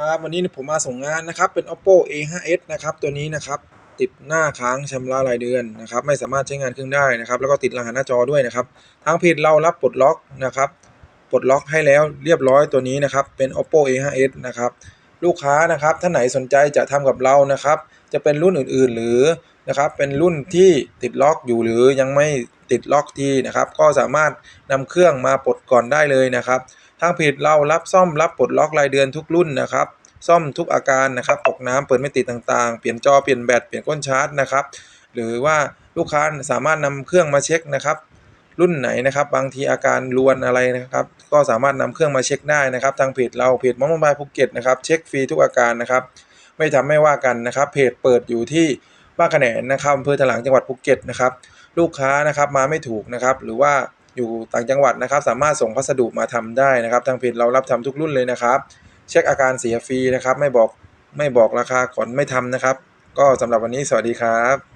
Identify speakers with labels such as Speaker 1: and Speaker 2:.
Speaker 1: ครับวันนี้ผมมาส่งงานนะครับเป็น oppo a 5 s นะครับตัวนี้นะครับติดหน้าค้างชำระรายเดือนนะครับไม่สามารถใช้งานเครื่องได้นะครับแล้วก็ติดรหัสหน้าจอด้วยนะครับทางเพจเรารับปลดล็อกนะครับปลดล็อกให้แล้วเรียบร้อยตัวนี้นะครับเป็น oppo a 5 s นะครับลูกค้านะครับท่านไหนสนใจจะทำกับเรานะครับจะเป็นรุ่นอื่นๆหรือนะครับเป็นรุ่นที่ติดล็อกอยู่หรือยังไม่ติดล็อกทีนะครับก็สามารถนำเครื่องมาปลดก่อนได้เลยนะครับ ทางเพจเรารับซ่อมรับปลดล็อกรายเดือนทุกรุ่นนะครับ ซ่อมทุกอาการนะครับตกน้ำเปิดไม่ติดต่างๆ เปลี่ยนจอเปลี่ยนแบตเปลี่ยนก้นชาร์จนะครับหรือว่าลูกค้าสามารถนำเครื่องมาเช็คนะครับ รุ่นไหนนะครับ บางทีอาการรวนอะไรนะครับ ก็สามารถนำเครื่องมาเช็คได้นะครับ ทางเพจเราเพจมอมบายภูเก็ตนะครับเช็คฟรีทุกอาการนะครับ ไม่ทำไม่ว่ากันนะครับ เพจเปิดอยู่ที่บ้านขแขนนะครับอำเภอถลางจังหวัดภูเก็ตนะครับ ลูกค้านะครับมาไม่ถูกนะครับ หรือว่า อยู่ต่างจังหวัดนะครับ สามารถส่งพัสดุมาทำได้นะครับ ทางเพจเรารับทำทุกรุ่นเลยนะครับ เช็คอาการเสียฟรีนะครับ ไม่บอกไม่บอกราคาก่อนไม่ทำนะครับ ก็สำหรับวันนี้สวัสดีครับ